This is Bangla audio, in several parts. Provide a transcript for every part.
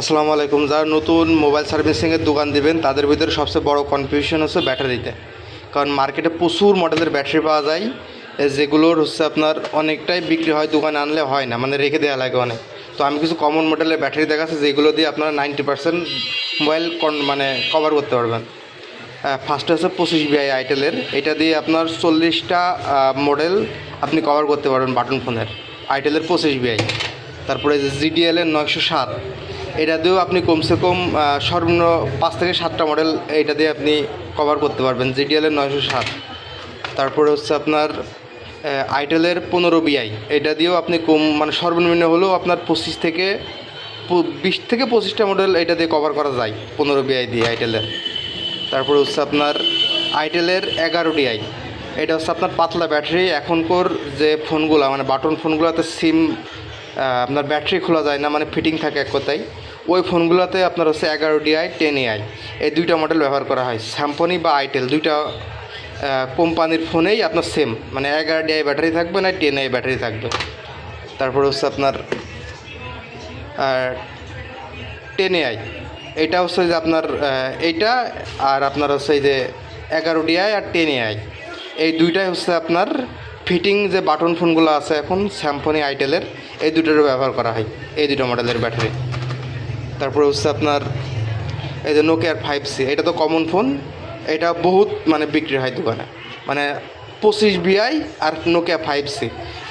আসসালামু আলাইকুম। যারা নতুন মোবাইল সার্ভিসিংয়ের দোকান দিবেন, তাদের ভিতরে সবচেয়ে বড় কনফিউশন হচ্ছে ব্যাটারিতে কারণ মার্কেটে প্রচুর মডেলের ব্যাটারি পাওয়া যায় যেগুলোর হচ্ছে আপনার অনেকটাই বিক্রি হয়, দোকানে আনলে হয় না মানে রেখে দেওয়া লাগে অনেক। তো আমি কিছু কমন মডেলের ব্যাটারি দেখাচ্ছি, যেগুলো দিয়ে আপনারা নাইনটি পার্সেন্ট মোবাইল মানে কভার করতে পারবেন। ফার্স্টে হচ্ছে পঁচিশ বিআই আইটেলের এটা দিয়ে আপনার চল্লিশটা মডেল আপনি কভার করতে পারবেন বাটন ফোনের আইটেলের পঁচিশ বিআই তারপরে জিডিএল এর নয়শো সাত। এটা দিয়েও আপনি কমসে কম সর্বনিম্ন পাঁচ থেকে সাতটা মডেল এটা দিয়ে আপনি কভার করতে পারবেন জিডিএল এর নয়শো সাত তারপরে হচ্ছে আপনার আইটেলের পনেরো বিআই এটা দিয়েও আপনি কম মানে সর্বনিম্ন হলেও আপনার পঁচিশ থেকে বিশ থেকে পঁচিশটা মডেল এটা দিয়ে কভার করা যায়, পনেরো বিআই দিয়ে আইটেলের তারপরে হচ্ছে আপনার আইটেলের এগারো ডিআই এটা হচ্ছে আপনার পাতলা ব্যাটারি, এখনকার যে ফোনগুলো মানে বাটন ফোনগুলোতে সিম আপনার ব্যাটারি খোলা যায় না মানে ফিটিং থাকে এক কথায়। ওই ফোনগুলোতে আপনার হচ্ছে এগারো ডিআই টেন এআই এই দুইটা মডেল ব্যবহার করা হয়। স্যাম্পনি বা আইটেল দুইটা কোম্পানির ফোনেই আপনার সেম মানে এগারো ডিআই ব্যাটারি থাকবে না টেন আই ব্যাটারি থাকবে। তারপরে হচ্ছে আপনার টেন এআই এটা হচ্ছে যে আপনার এইটা আর আপনার হচ্ছে যে এগারো ডিআই আর টেন এআই এই দুইটাই হচ্ছে আপনার ফিটিং যে বাটন ফোনগুলো আছে এখন স্যামফনি আইটেলের এই দুটোরও ব্যবহার করা হয়, এই দুটো মডেলের ব্যাটারি তারপরে হচ্ছে আপনার এই যে নোকিয়ার ফাইভ সি এটা তো কমন ফোন এটা বহুত মানে বিক্রি হয় দোকানে। মানে পঁচিশ বিআই আর নোকিয়া ফাইভ সি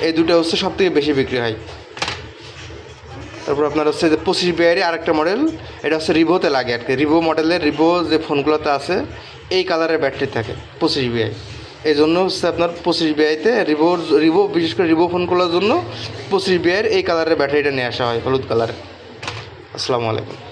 এই দুটো হচ্ছে সব থেকে বেশি বিক্রি হয়। তারপর আপনার হচ্ছে যে পঁচিশ বিআইয়ের আরেকটা মডেল এটা হচ্ছে রিভোতে লাগে আর কি। রিভো মডেলের রিভো যে ফোনগুলোতে আছে, এই কালারের ব্যাটারি থাকে, পঁচিশ বিআই। এই জন্য হচ্ছে আপনার পঁচিশ বিআইতে রিভো রিভো বিশেষ করে রিভো ফোন করার জন্য পঁচিশ বিআইয়ের এই কালারের ব্যাটারিটা নিয়ে আসা হয়, হলুদ কালার আসসালামু আলাইকুম।